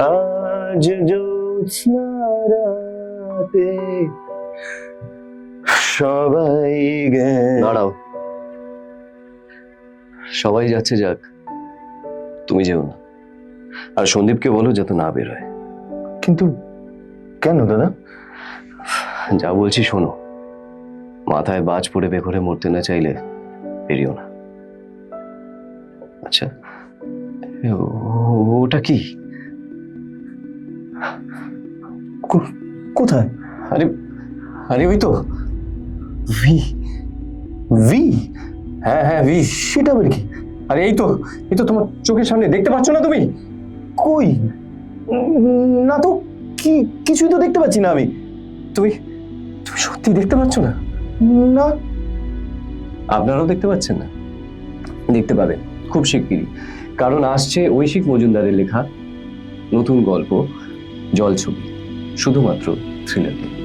আজ জ্যোৎস্না রাতে সবাই গে দাঁড়াও। সবাই যাচ্ছে যাক। তুমি যেও না। আর সন্দীপকে বলো যাতে না বেরোয়। কিন্তু কেন দাদা? যা বলছি শোনো। মাথায় বাজ পড়ে বেঘরে মরতে না চাইলে বেরিও না। আচ্ছা? ওটা কি কোথায়? আরে আরে ওই তো। V V? হ্যাঁ হ্যাঁ ভি। সেটা আবার কি? আরে এই তো এই তো তোমার চোখের সামনে দেখতে পাচ্ছ না তুমি? কই? না তো কি কিছুই তো দেখতে পাচ্ছি না আমি। তুমি তুমি সত্যি দেখতে পাচ্ছ না? না। আপনারাও দেখতে পাচ্ছেন না? দেখতে পাবেন খুব শিগগিরই। কারণ আসছে ঐশিক মজুমদারের লেখা নতুন গল্প জল ছবি শুধুমাত্র থ্রিলার